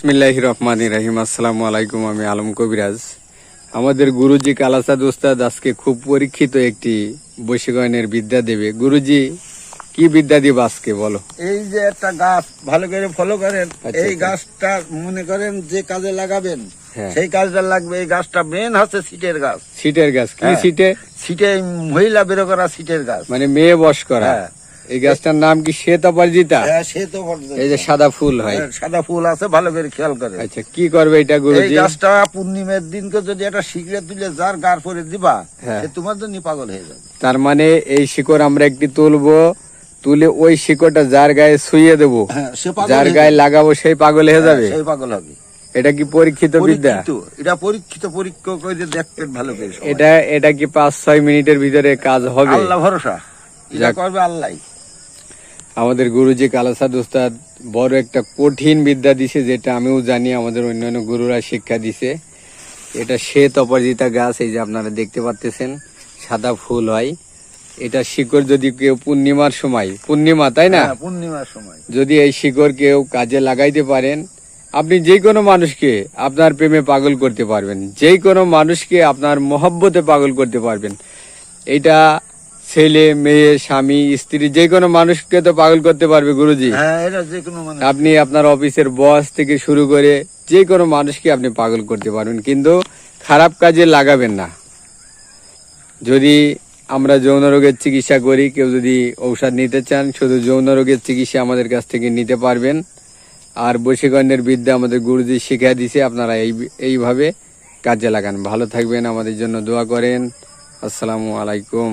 বিসমিল্লাহ রহমান রাহিম। আসসালামু আলাইকুম আমি আলম কবিরাজ। আমাদের গুরুজি কালাসাদ উস্তাদ আজকে খুব পরীক্ষিত একটি বৈশিকয়নের বিদ্যা দেবে। গুরুজি কি বিদ্যা দিব আজকে বলো? এই যে একটা গাছ ভালো করে ফলো করেন। আচ্ছা, এই আচ্ছা। গাছটা মনে করেন যে কাজে লাগাবেন হ্যাঁ। সেই কাজটা লাগবে। এই গাছটা মেন হচ্ছে সিটের গাছ। সিটের গাছ কি হ্যাঁ। সিটে? সিটে মহিলা বেরো করা সিটের গাছ। মানে মেয়ে বস করা। হ্যাঁ। এই গাছটার নাম কি শ্বেত অপরাজিতা হ্যাঁ, এই যে সাদা ফুল হয়। হ্যাঁ, সাদা ফুল আছে ভালো করে খেয়াল করে। আচ্ছা কি করবে এটা এই গাছটা পূর্ণিমার দিনকে যদি একটা শিখরে তুলে যার গার পরে দিবা হ্যাঁ। সে তোমার জন্য পাগল হয়ে যাবে। তার মানে এই শিকড় আমরা একটি তুলবো তুলে ওই শিকড়টা যার গায়ে শুয়ে দেবো যার গায়ে লাগাবো সেই পাগল হয়ে হ্যাঁ, যাবে। সেই পাগল হবে। এটা কি পরীক্ষিত বিদ্যা? এটা পরীক্ষিত পরীক্ষা করে দেখবেন ভালো করে এটা এটা কি পাঁচ ছয় মিনিটের ভিতরে কাজ হবে? আল্লাহ ভরসা। এটা করবে আল্লাহ। আমাদের গুরুজি কালাসাদ উস্তাদ বড় একটা কঠিন বিদ্যা দিছে যেটা আমিও জানি আমাদের অন্যান্য গুরুরা শিক্ষা দিছে। এটা শ্বেত অপরাজিতা গাছ এই যে আপনারা দেখতে পাচ্তেছেন সাদা ফুল হয়। এটা শিকড় যদি কেউ পূর্ণিমার সময় পূর্ণিমা তাই না? হ্যাঁ, পূর্ণিমার সময়। যদি এই শিকড় কেউ কাজে লাগাইতে পারেন আপনি যে কোনো মানুষকে আপনার প্রেমে পাগল করতে পারবেন। যে কোনো মানুষকে আপনার মহব্বতে পাগল করতে পারবেন। এটা ছেলে মেয়ে স্বামী স্ত্রী যে কোনো মানুষকে তো পাগল করতে পারবে গুরুজি। হ্যাঁ আপনি আপনার অফিসের বস থেকে শুরু করে যে কোনো মানুষকে আপনি পাগল করতে পারবেন কিন্তু খারাপ কাজে লাগাবেন না। যদি আমরা যৌন রোগের চিকিৎসা করি কেউ যদি ঔষধ নিতে চান শুধু যৌন রোগের চিকিৎসা আমাদের কাছ থেকে নিতে পারবেন। আর বশীকরণের বিদ্যা আমাদের গুরুজি শিখিয়ে দিছে আপনারা এই এইভাবে কাজে লাগান। ভালো থাকবেন আমাদের জন্য দোয়া করেন। আসসালামু আলাইকুম।